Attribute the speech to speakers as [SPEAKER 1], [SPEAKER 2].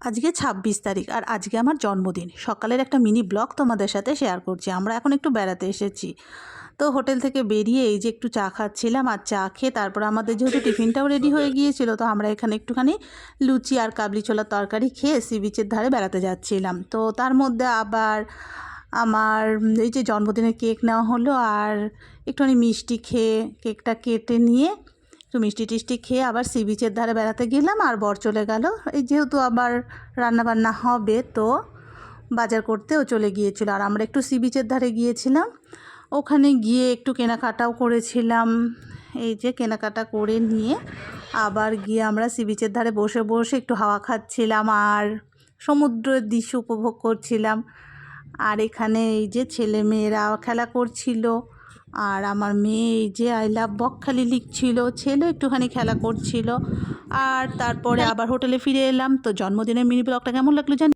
[SPEAKER 1] আজকে ছাব্বিশ তারিখ আর আজকে আমার জন্মদিন। সকালের একটা মিনি ব্লগ তোমাদের সাথে শেয়ার করছি। আমরা এখন একটু বেড়াতে এসেছি। তো হোটেল থেকে বেরিয়ে এই যে একটু চা খাচ্ছিলাম আর চা খেয়ে তারপর আমাদের যেহেতু টিফিনটাও রেডি হয়ে গিয়েছিল, তো আমরা এখানে একটুখানি লুচি আর কাবলি ছোলার তরকারি খেয়ে সি বিচের ধারে বেড়াতে যাচ্ছিলাম। তো তার মধ্যে আবার আমার এই যে জন্মদিনের কেক নেওয়া হলো আর একটুখানি মিষ্টি খেয়ে কেকটা কেটে নিয়ে একটু মিষ্টি টিষ্টি খেয়ে আবার সি বিচের ধারে বেড়াতে গেলাম আর বর চলে গেল। এই যেহেতু আবার রান্নাবান্না হবে, তো বাজার করতেও চলে গিয়েছিল। আর আমরা একটু সি বিচের ধারে গিয়েছিলাম। ওখানে গিয়ে একটু কেনাকাটাও করেছিলাম। এই যে কেনাকাটা করে নিয়ে আবার গিয়ে আমরা সি বিচের ধারে বসে বসে একটু হাওয়া খাচ্ছিলাম আর সমুদ্রের দৃশ্য উপভোগ করছিলাম। আর এখানে এই যে ছেলে মেয়েরা খেলা করছিল। আর আমার মেয়ে এই যে আই লাভ বকখালি লিখছিল ছেলে একটুখানি খেলা করছিল। আর তারপরে আবার হোটেলে ফিরে এলাম তো জন্মদিনের মিনি ব্লগটা কেমন লাগল জানি